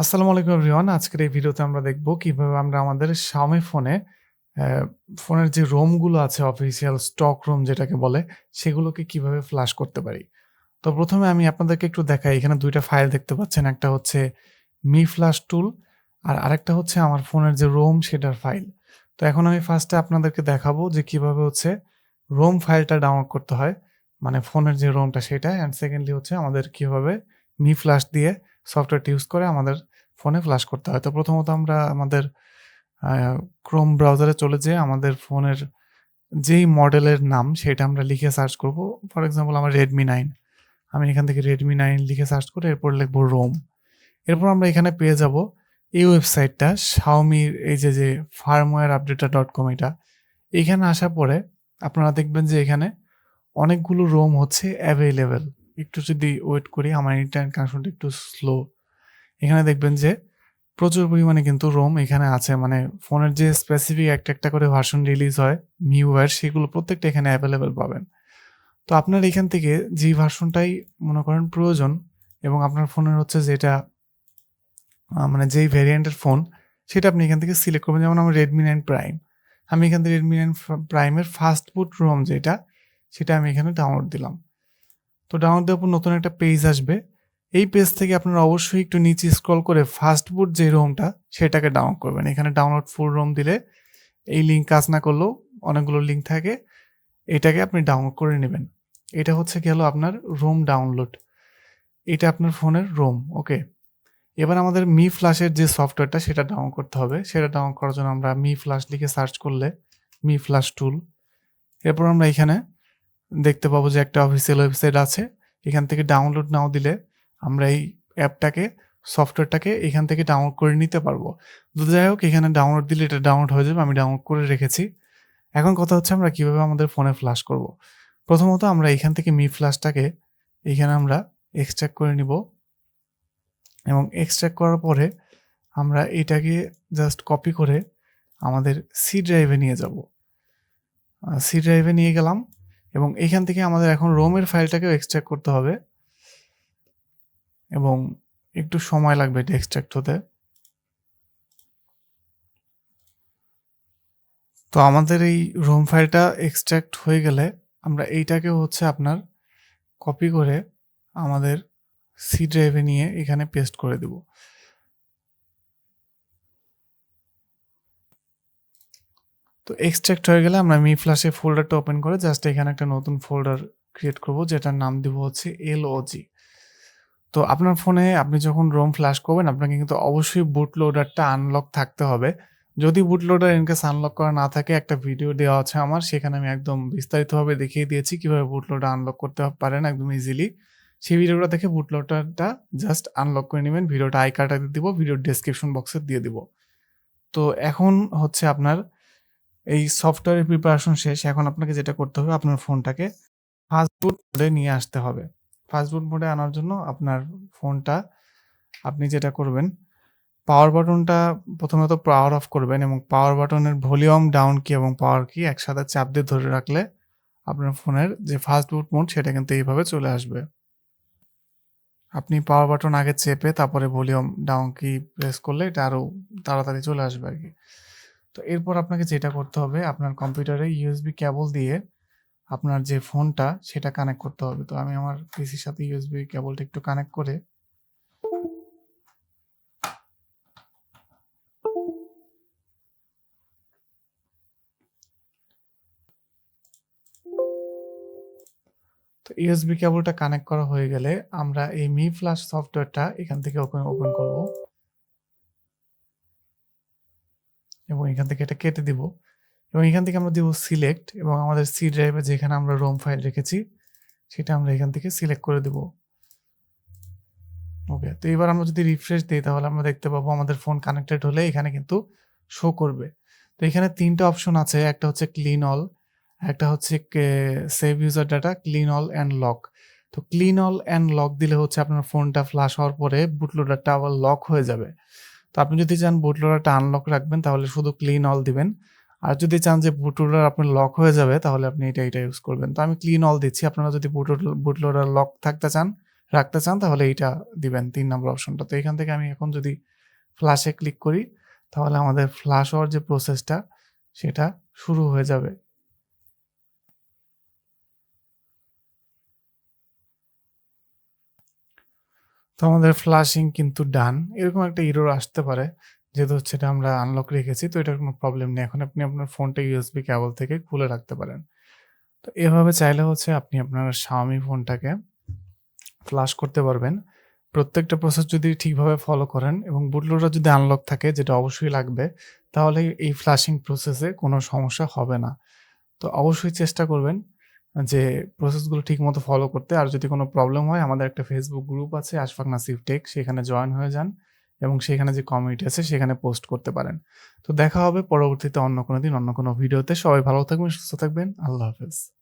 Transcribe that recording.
আসসালামু আলাইকুম এভরিওয়ান। আজকের এই ভিডিওতে আমরা দেখব কীভাবে আমরা আমাদের Xiaomi ফোনে ফোনের যে ROM গুলো আছে অফিসিয়াল স্টক ROM যেটাকে বলে, সেগুলোকে কীভাবে ফ্লাশ করতে পারি। তো প্রথমে আমি আপনাদেরকে একটু দেখাই। এখানে দুইটা ফাইল দেখতে পাচ্ছেন। একটা হচ্ছে মি Flash টুল আর আরেকটা হচ্ছে আমার ফোনের যে রোম সেটার ফাইল। তো এখন আমি ফার্স্টে আপনাদেরকে দেখাবো যে কীভাবে হচ্ছে রোম ফাইলটা ডাউনলোড করতে হয়। মানে ফোনের যে রোমটা সেটা অ্যান্ড সেকেন্ডলি হচ্ছে আমাদের কীভাবে মি Flash দিয়ে সফটওয়্যারটি ইউজ করে আমাদের ফোনে ফ্লাশ করতে হয়। তো প্রথমত আমরা আমাদের ক্রোম ব্রাউজারে চলে যেয়ে আমাদের ফোনের যেই মডেলের নাম সেটা আমরা লিখে সার্চ করব। ফর এক্সাম্পল আমার রেডমি নাইন আমি এখান থেকে রেডমি নাইন লিখে সার্চ করে এরপর লিখব রোম এরপর আমরা এখানে পেয়ে যাব এই ওয়েবসাইটটা শাওমির এই যে, যে ফার্মওয়্যার আপডেটার ডট কম এটা। এখানে আসার পরে আপনারা দেখবেন যে এখানে অনেকগুলো রোম হচ্ছে এভেইলেবল। একটু যদি ওয়েট করি আমার ইন্টারনেট কানেকশনটা একটু স্লো। এখানে দেখবেন যে প্রচুর পরিমাণে কিন্তু রোম এখানে আছে। মানে ফোনের যে স্পেসিফিক একটা, একটা করে ভার্সন রিলিজ হয় MIUI সেগুলো প্রত্যেকটা এখানে অ্যাভেলেবেল পাবেন। তো আপনার এখান থেকে যেই ভার্সনটাই মনে করেন প্রয়োজন এবং আপনার ফোনের হচ্ছে যেটা মানে যেই ভেরিয়েন্টের ফোন সেটা আপনি এখান থেকে সিলেক্ট করবেন। যেমন আমার রেডমি নাইন প্রাইম আমি এখান থেকে Redmi 9 ফ Prime এর ফার্স্ট বুট ROM যেটা, সেটা আমি এখানে ডাউনলোড দিলাম। তো ডাউনলোড দেওয়ার পর নতুন একটা পেজ আসবে। এই পেজ থেকে আপনারা অবশ্যই একটু নিচে স্ক্রল করে ফার্স্ট বুট যে ROMটা সেটাকে ডাউনলোড করবেন। এখানে ডাউনলোড ফুল ROM দিলে এই লিঙ্ক কাজ না করলেও অনেকগুলো লিঙ্ক থাকে। এটাকে আপনি ডাউনলোড করে নেবেন এটা হচ্ছে গেল আপনার ROM ডাউনলোড। এটা আপনার ফোনের ROM, ওকে? এবার আমাদের মি এর যে সফটওয়্যারটা সেটা ডাউনলোড করতে হবে। সেটা ডাউনলোড করার জন্য আমরা মি Flash লিখে সার্চ করলে মি Flash টুল এরপর আমরা এখানে দেখতে পাবো যে একটা অফিসিয়াল ওয়েবসাইট আছে। এখান থেকে ডাউনলোড নাও দিলে আমরা এই অ্যাপটাকে সফটওয়্যারটাকে এখান থেকে ডাউনলোড করে নিতে পারব। যাই হোক, এখানে ডাউনলোড দিলে এটা ডাউনলোড হয়ে যাবে। আমি ডাউনলোড করে রেখেছি। এখন কথা হচ্ছে আমরা কীভাবে আমাদের ফোনে ফ্লাশ করব। প্রথমত আমরা এখান থেকে মি Flash টাকে এখানে আমরা এক্সট্রাক্ট করে নিব। এবং এক্সট্রাক্ট করার পরে আমরা এটাকে জাস্ট কপি করে আমাদের সি ড্রাইভে নিয়ে যাব। সি ড্রাইভে নিয়ে গেলাম এবং এখান থেকে আমাদের এখন রোমের ফাইলটাকেও এক্সট্রাক্ট করতে হবে। এবং একটু সময় লাগবে এটা এক্সট্রাক্ট হতে। তো আমাদের এই রোম ফাইলটা এক্সট্রাক্ট হয়ে গেলে আমরা এইটাকেও হচ্ছে আপনার কপি করে আমাদের সি ড্রাইভে নিয়ে এখানে পেস্ট করে দিব। তো এক্সট্রাক্ট হয়ে গেলে আমরা মি এর ফোল্ডারটা ওপেন করে জাস্ট এখানে একটা নতুন ফোল্ডার ক্রিয়েট করব যেটার নাম দিব হচ্ছে LOG। তো আপনার ফোনে আপনি যখন রোম ফ্লাশ করবেন আপনাকে কিন্তু অবশ্যই বুট লোডারটা আনলক থাকতে হবে। যদি bootloader in case unlock করা না থাকে একটা ভিডিও দেওয়া আছে আমার। সেখানে আমি একদম বিস্তারিতভাবে দেখিয়ে দিয়েছি কীভাবে বুট লোডার আনলক করতে পারেন একদম ইজিলি। সেই ভিডিওটা দেখে বুট লোডারটা জাস্ট আনলক করে নেবেন ভিডিওটা আই কার্ডে দিব, ভিডিওর ডেসক্রিপশন বক্সে দিয়ে দিব। তো এখন হচ্ছে আপনার এই সফটওয়্যারের প্রিপারেশন শেষ। এখন আপনাকে যেটা করতে হবে আপনার ফোনটাকে ফাস্ট বুট মোডে নিয়ে আসতে হবে। ফাস্ট বুট মোডে আনার জন্য আপনার ফোনটা, আপনি যেটা করবেন পাওয়ার বাটনটা প্রথমত পাওয়ার অফ করবেন এবং পাওয়ার বাটনের ভলিউম ডাউন কি এবং পাওয়ার কি একসাথে চাপ দিয়ে ধরে রাখলে আপনার ফোনের যে ফাস্ট বুট মোড সেটা কিন্তু এইভাবে চলে আসবে। আপনি পাওয়ার বাটন আগে চেপে তারপরে ভলিউম ডাউন কি প্রেস করলে এটা আরও তাড়াতাড়ি চলে আসবে আরকি। তো এরপর আপনাকে যেটা করতে হবে, আপনার কম্পিউটারে ইউএসবি কেবল দিয়ে আপনার যে ফোনটা সেটা কানেক্ট করতে হবে। তো আমি আমার পিসির সাথে ইউএসবি কেবলটা একটু কানেক্ট করে তো ইউএসবি কেবলটা কানেক্ট করা হয়ে গেলে আমরা এই মি Flash সফটওয়্যারটা এখান থেকে ওপেন ওপেন করব। এবং এখান থেকে এটা কেটে দিব। এবং এখান থেকে আমরা দিব সিলেক্ট এবং আমাদের সি ড্রাইভে যেখানে আমরা রোম ফাইল রেখেছি সেটা আমরা এখান থেকে সিলেক্ট করে দিব। ওকে। তো এবার আমরা যদি রিফ্রেশ দিই তাহলে আমরা দেখতে পাবো আমাদের ফোন কানেক্টেড হলে এখানে কিন্তু শো করবে। তো এখানে ৩ টা অপশন আছে। একটা হচ্ছে ক্লিন অল, একটা হচ্ছে save user data, clean all and lock. তো ক্লিন অল অ্যান্ড লক দিলে হচ্ছে আপনার ফোনটা ফ্লাশ হওয়ার পরে বুট লোডারটা আবার লক হয়ে যাবে। তো আপনি যদি চান বুট লোডারটা আনলক রাখবেন তাহলে শুধু ক্লিন অল দিবেন। আর যদি চান যে বুট লোডার আপনার লক হয়ে যাবে তাহলে আপনি এটা, এটা ইউজ করবেন। তো আমি ক্লিন অল দিচ্ছি। আপনারা যদি বুট বুট লোডার লক থাকতে চান রাখতে চান তাহলে এইটা দিবেন তিন নম্বর অপশনটা। তো এখান থেকে আমি এখন যদি ফ্ল্যাশে ক্লিক করি তাহলে আমাদের ফ্ল্যাশ হওয়ার যে প্রসেসটা সেটা শুরু হয়ে যাবে। তো আমাদের ফ্লাশিং কিন্তু ডান। এরকম একটা ইরোর আসতে পারে। যেহেতু হচ্ছে এটা আমরা আনলক রেখেছি তো এটার কোনো প্রবলেম নেই। এখন আপনি আপনার ফোনটা ইউএসবি কেবল থেকে খুলে রাখতে পারেন। তো এভাবে চাইলে হচ্ছে আপনি আপনার Xiaomi ফোনটাকে ফ্লাশ করতে পারবেন। প্রত্যেকটা প্রসেস যদি ঠিকভাবে ফলো করেন এবং বুট লোডার যদি আনলক থাকে যেটা অবশ্যই লাগবে, তাহলে এই ফ্লাশিং প্রসেসে কোনো সমস্যা হবে না। তো অবশ্যই চেষ্টা করবেন যে প্রসেসগুলো ঠিক মতো ফলো করতে। আর যদি কোনো প্রবলেম হয় আমাদের একটা ফেসবুক গ্রুপ আছে আশফাক নাসিফ টেক সেখানে জয়েন হয়ে যান এবং সেখানে যে কমিউনিটি আছে সেখানে পোস্ট করতে পারেন। তো দেখা হবে পরবর্তীতে অন্য কোনো দিন অন্য কোনো ভিডিওতে। সবাই ভালো থাকবেন, সুস্থ থাকবেন। আল্লাহ হাফেজ।